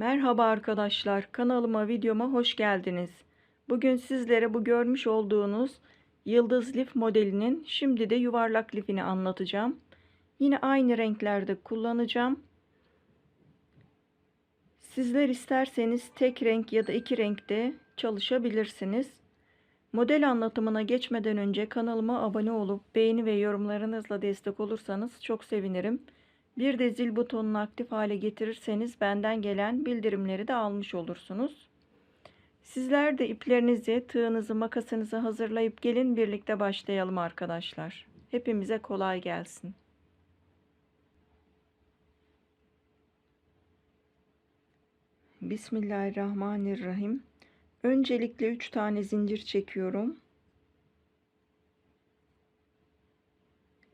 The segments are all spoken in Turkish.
Merhaba arkadaşlar, kanalıma, videoma hoş geldiniz. Bugün sizlere bu görmüş olduğunuz yıldız lif modelinin şimdi de yuvarlak lifini anlatacağım. Yine aynı renklerde kullanacağım. Sizler isterseniz tek renk ya da iki renkte çalışabilirsiniz. Model anlatımına geçmeden önce kanalıma abone olup beğeni ve yorumlarınızla destek olursanız çok sevinirim. Bir de zil butonunu aktif hale getirirseniz benden gelen bildirimleri de almış olursunuz. Sizler de iplerinizi, tığınızı, makasınızı hazırlayıp gelin birlikte başlayalım arkadaşlar. Hepimize kolay gelsin. Bismillahirrahmanirrahim. Öncelikle 3 tane zincir çekiyorum.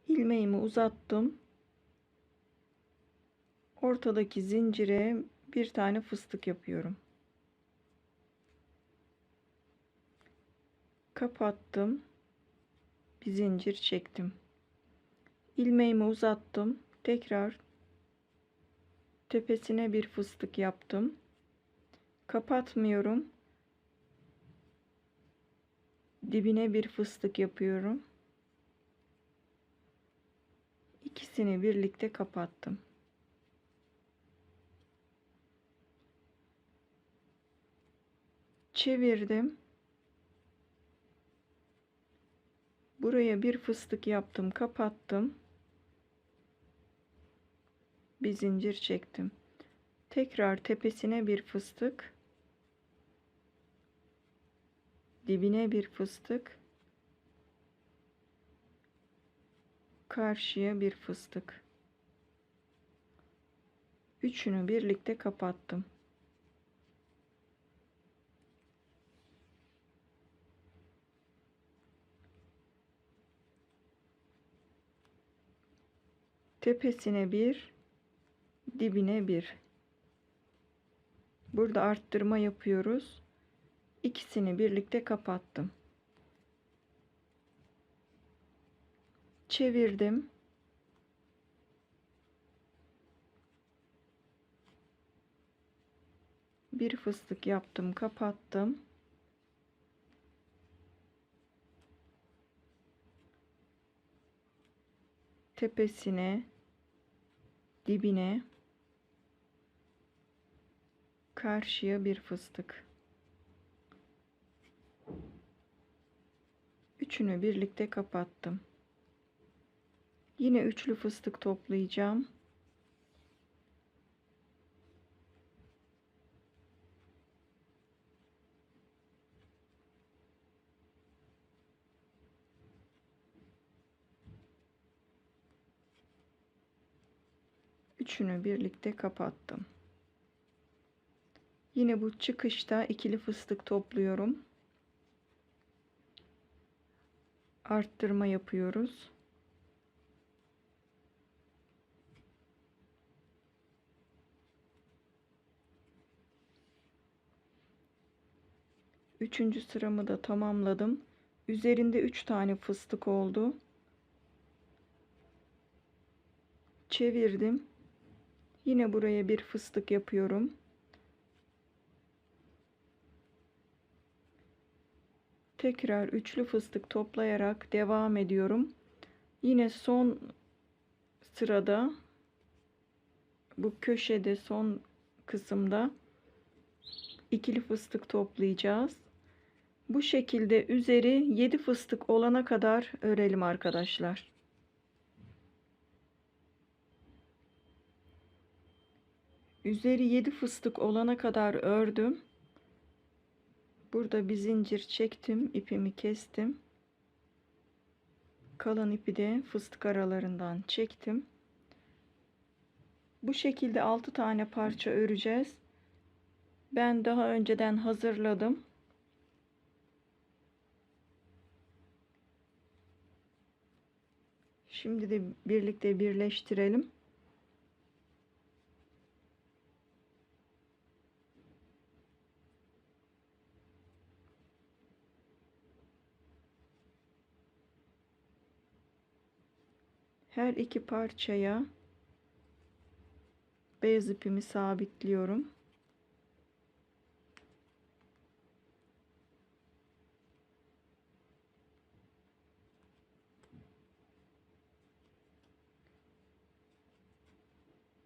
ilmeğimi uzattım. Ortadaki zincire bir tane fıstık yapıyorum. Kapattım. Bir zincir çektim. ilmeğimi uzattım. Tekrar tepesine bir fıstık yaptım. Kapatmıyorum. Dibine bir fıstık yapıyorum. İkisini birlikte kapattım. Çevirdim. Buraya bir fıstık yaptım, kapattım. Bir zincir çektim. Tekrar tepesine bir fıstık. Dibine bir fıstık. Karşıya bir fıstık. Üçünü birlikte kapattım. Tepesine bir dibine bir. Burada arttırma yapıyoruz. İkisini birlikte kapattım. Çevirdim. Bir fıstık yaptım kapattım. Tepesine dibine karşıya bir fıstık. Üçünü birlikte kapattım. Yine üçlü fıstık toplayacağım üçünü birlikte kapattım. Yine bu çıkışta ikili fıstık topluyorum. Arttırma yapıyoruz. Üçüncü sıramı da tamamladım. Üzerinde üç tane fıstık oldu. Çevirdim. Yine buraya bir fıstık yapıyorum. Tekrar üçlü fıstık toplayarak devam ediyorum. Yine son sırada bu köşede son kısımda ikili fıstık toplayacağız. Bu şekilde üzeri 7 fıstık olana kadar örelim arkadaşlar. Üzeri 7 fıstık olana kadar ördüm. Burada bir zincir çektim, ipimi kestim. Kalan ipi de fıstık aralarından çektim. Bu şekilde 6 tane parça öreceğiz. Ben daha önceden hazırladım. Şimdi de birlikte birleştirelim. her iki parçaya beyaz ipimi sabitliyorum.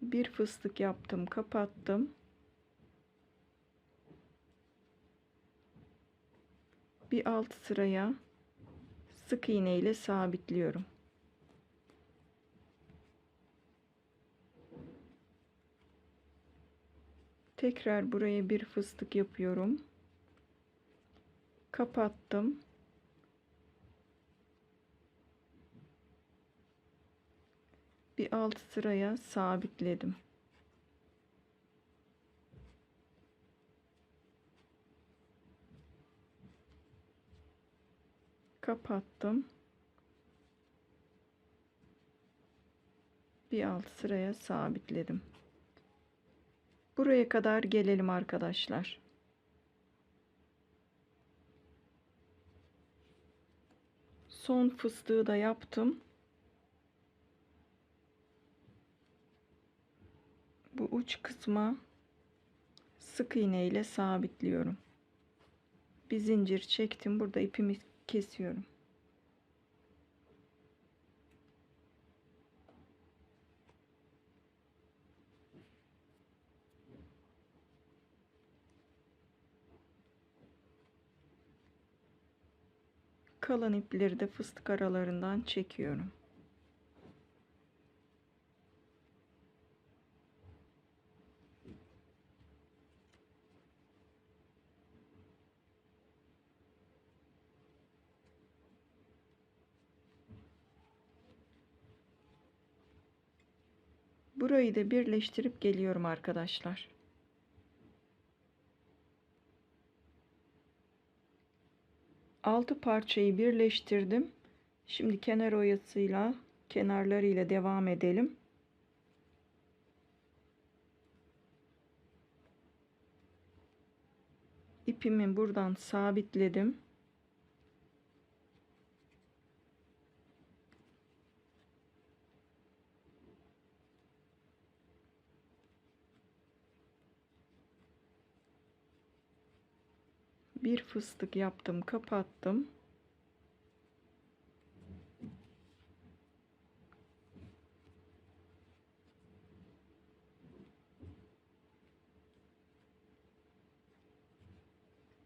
bir fıstık yaptım kapattım bir alt sıraya sık iğne ile sabitliyorum Tekrar buraya bir fıstık yapıyorum. Kapattım. Bir alt sıraya sabitledim. Kapattım. Bir alt sıraya sabitledim. Buraya kadar gelelim arkadaşlar. Son fıstığı da yaptım. Bu uç kısma sık iğne ile sabitliyorum. Bir zincir çektim. Burada ipimi kesiyorum. Kalan ipleri de fıstık aralarından çekiyorum. Burayı da birleştirip geliyorum arkadaşlar. Altı parçayı birleştirdim. Şimdi kenar oyasıyla kenarlarıyla devam edelim. İpimi buradan sabitledim. Bir fıstık yaptım kapattım.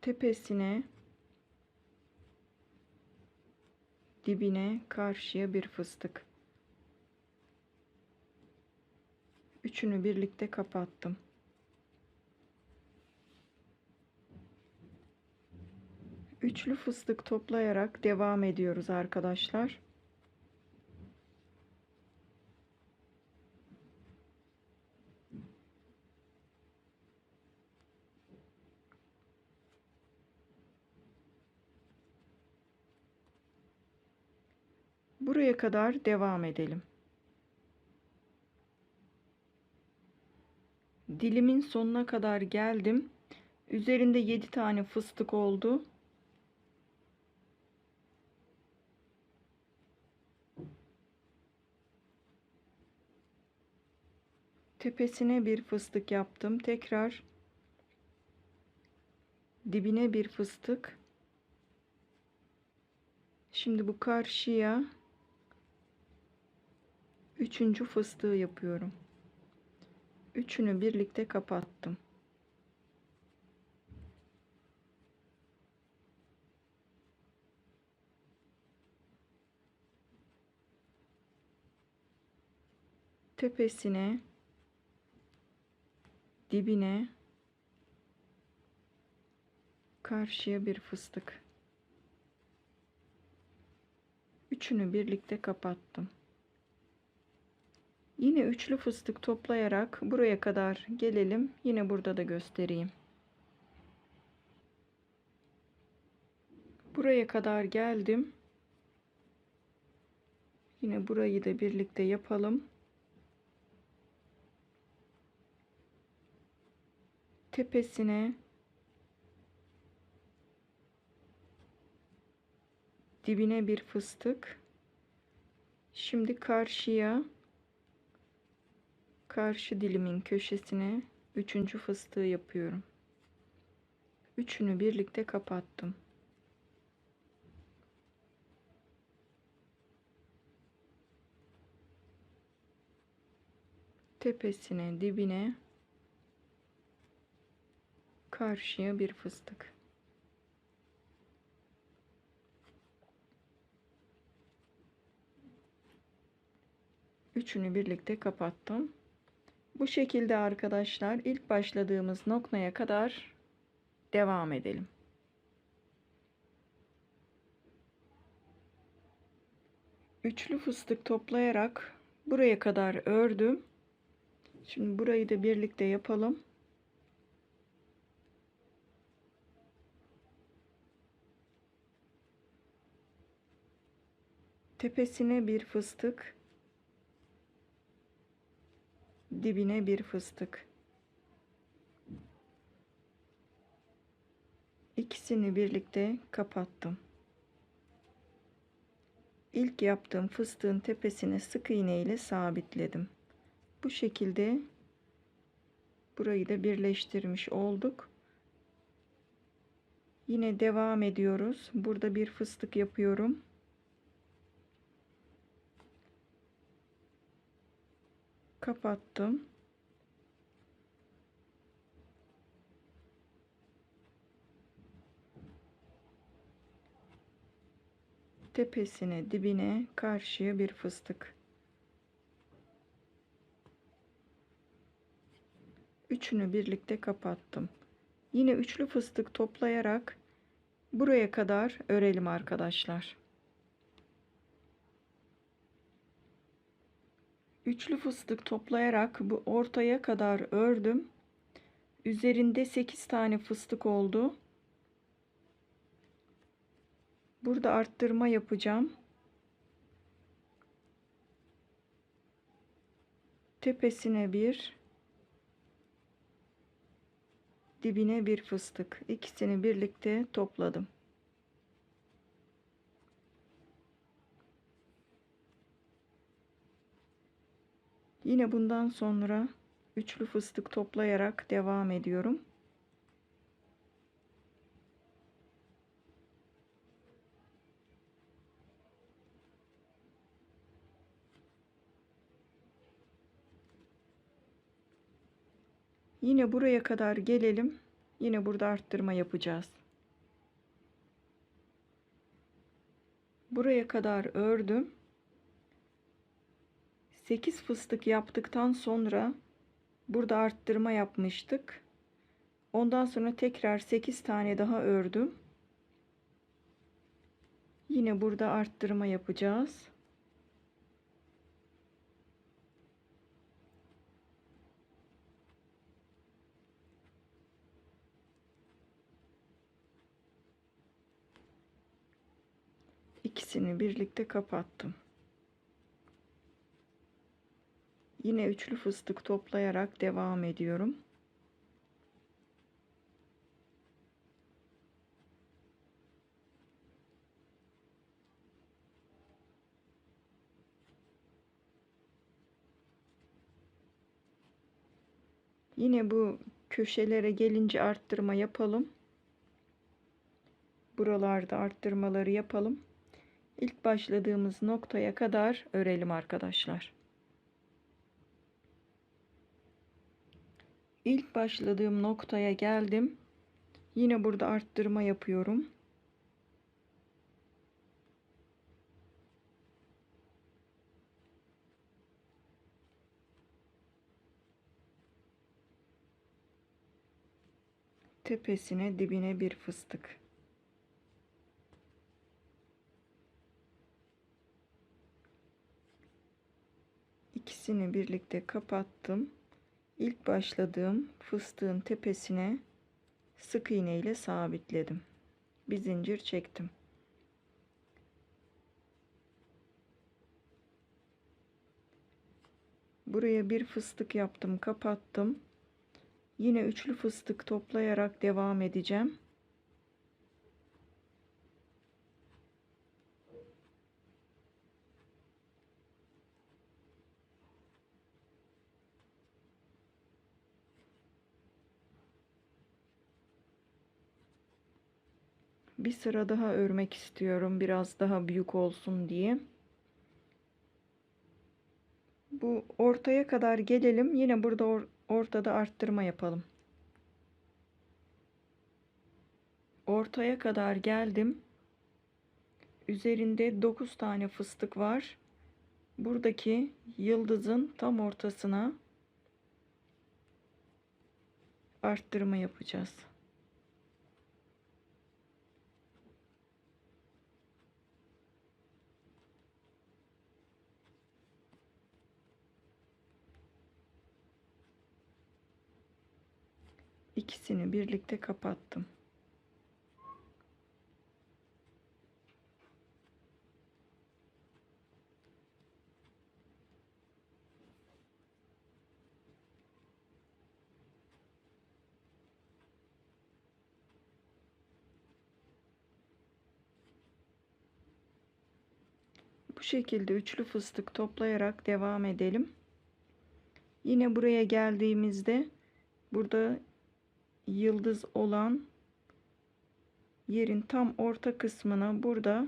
Tepesine dibine karşıya bir fıstık. Üçünü birlikte kapattım üçlü fıstık toplayarak devam ediyoruz arkadaşlar. Buraya kadar devam edelim. Dilimin sonuna kadar geldim. Üzerinde 7 tane fıstık oldu. Tepesine bir fıstık yaptım. Tekrar dibine bir fıstık. Şimdi bu karşıya üçüncü fıstığı yapıyorum. Üçünü birlikte kapattım. Tepesine dibine karşıya bir fıstık. Üçünü birlikte kapattım. Yine üçlü fıstık toplayarak buraya kadar gelelim. Yine burada da göstereyim. Buraya kadar geldim. Yine burayı da birlikte yapalım. Tepesine dibine bir fıstık. Şimdi karşıya karşı dilimin köşesine üçüncü fıstığı yapıyorum. Üçünü birlikte kapattım. tepesine, dibine karşıya bir fıstık. Üçünü birlikte kapattım. Bu şekilde arkadaşlar ilk başladığımız noktaya kadar devam edelim. Üçlü fıstık toplayarak buraya kadar ördüm. Şimdi burayı da birlikte yapalım. Tepesine bir fıstık, dibine bir fıstık. İkisini birlikte kapattım. İlk yaptığım fıstığın tepesine sık iğne ile sabitledim. Bu şekilde burayı da birleştirmiş olduk. Yine devam ediyoruz. Burada bir fıstık yapıyorum. Kapattım. tepesine dibine karşıya bir fıstık. Üçünü birlikte kapattım. Yine üçlü fıstık toplayarak buraya kadar örelim arkadaşlar üçlü fıstık toplayarak bu ortaya kadar ördüm üzerinde 8 tane fıstık oldu Burada arttırma yapacağım. Tepesine bir, dibine bir fıstık. İkisini birlikte topladım. Yine bundan sonra üçlü fıstık toplayarak devam ediyorum. Yine buraya kadar gelelim. Yine burada arttırma yapacağız. Buraya kadar ördüm. 8 fıstık yaptıktan sonra burada arttırma yapmıştık. Ondan sonra tekrar 8 tane daha ördüm. Yine burada arttırma yapacağız. ikisini birlikte kapattım. Yine üçlü fıstık toplayarak devam ediyorum. Yine bu köşelere gelince arttırma yapalım. Buralarda arttırmaları yapalım ilk başladığımız noktaya kadar örelim arkadaşlar. İlk başladığım noktaya geldim. Yine burada arttırma yapıyorum. Tepesine dibine bir fıstık. ikisini birlikte kapattım. İlk başladığım fıstığın tepesine sık iğne ile sabitledim. Bir zincir çektim. Buraya bir fıstık yaptım, kapattım. Yine üçlü fıstık toplayarak devam edeceğim. Bir sıra daha örmek istiyorum biraz daha büyük olsun diye Bu ortaya kadar gelelim. Yine burada or- ortada arttırma yapalım. Ortaya kadar geldim. Üzerinde 9 tane fıstık var. Buradaki yıldızın tam ortasına arttırma yapacağız. İkisini birlikte kapattım. Bu şekilde üçlü fıstık toplayarak devam edelim. Yine buraya geldiğimizde burada yıldız olan yerin tam orta kısmına burada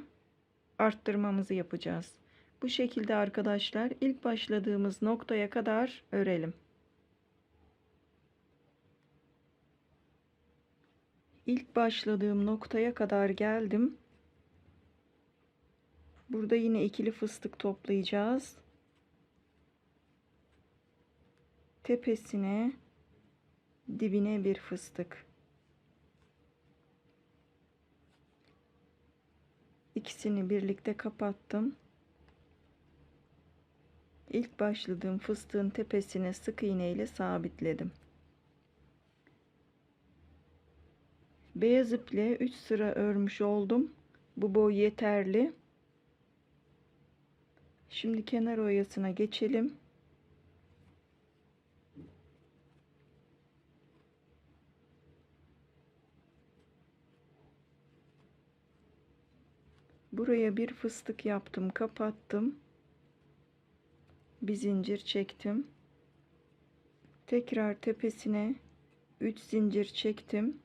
arttırmamızı yapacağız. Bu şekilde arkadaşlar ilk başladığımız noktaya kadar örelim. İlk başladığım noktaya kadar geldim. Burada yine ikili fıstık toplayacağız. Tepesine dibine bir fıstık. İkisini birlikte kapattım. İlk başladığım fıstığın tepesine sık iğne ile sabitledim. Beyaz iple 3 sıra örmüş oldum. Bu boy yeterli. Şimdi kenar oyasına geçelim. Buraya bir fıstık yaptım, kapattım. Bir zincir çektim. Tekrar tepesine 3 zincir çektim.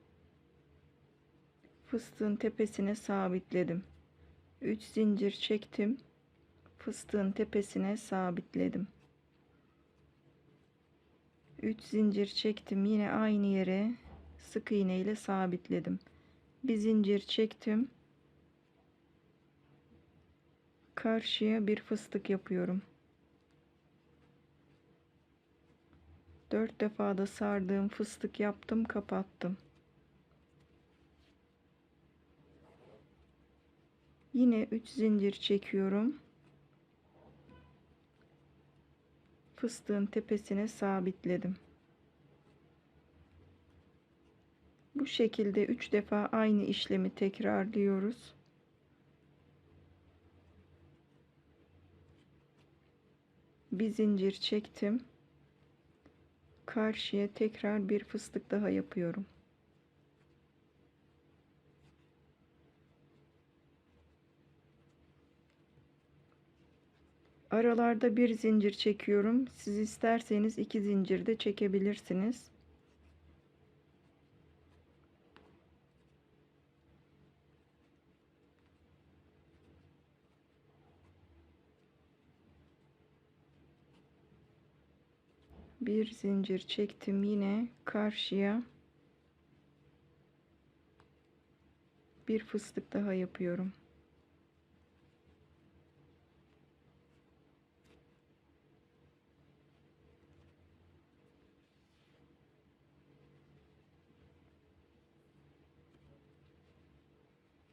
Fıstığın tepesine sabitledim. 3 zincir çektim. Fıstığın tepesine sabitledim. 3 zincir çektim. Yine aynı yere sık iğne ile sabitledim. Bir zincir çektim karşıya bir fıstık yapıyorum. Dört defa da sardığım fıstık yaptım, kapattım. Yine 3 zincir çekiyorum. Fıstığın tepesine sabitledim. Bu şekilde 3 defa aynı işlemi tekrarlıyoruz. Bir zincir çektim. Karşıya tekrar bir fıstık daha yapıyorum. Aralarda bir zincir çekiyorum. Siz isterseniz iki zincir de çekebilirsiniz. Bir zincir çektim yine karşıya. Bir fıstık daha yapıyorum.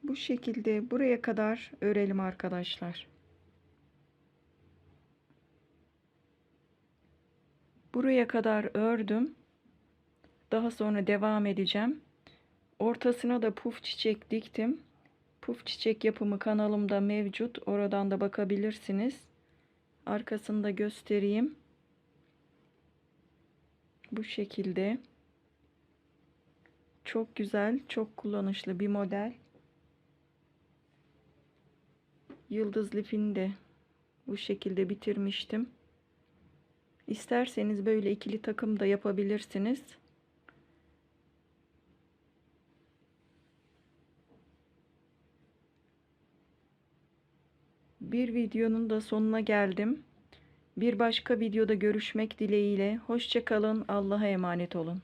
Bu şekilde buraya kadar örelim arkadaşlar Buraya kadar ördüm. Daha sonra devam edeceğim. Ortasına da puf çiçek diktim. Puf çiçek yapımı kanalımda mevcut. Oradan da bakabilirsiniz. Arkasını da göstereyim. Bu şekilde. Çok güzel, çok kullanışlı bir model. Yıldız lifini de bu şekilde bitirmiştim. İsterseniz böyle ikili takım da yapabilirsiniz. Bir videonun da sonuna geldim. Bir başka videoda görüşmek dileğiyle. Hoşça kalın. Allah'a emanet olun.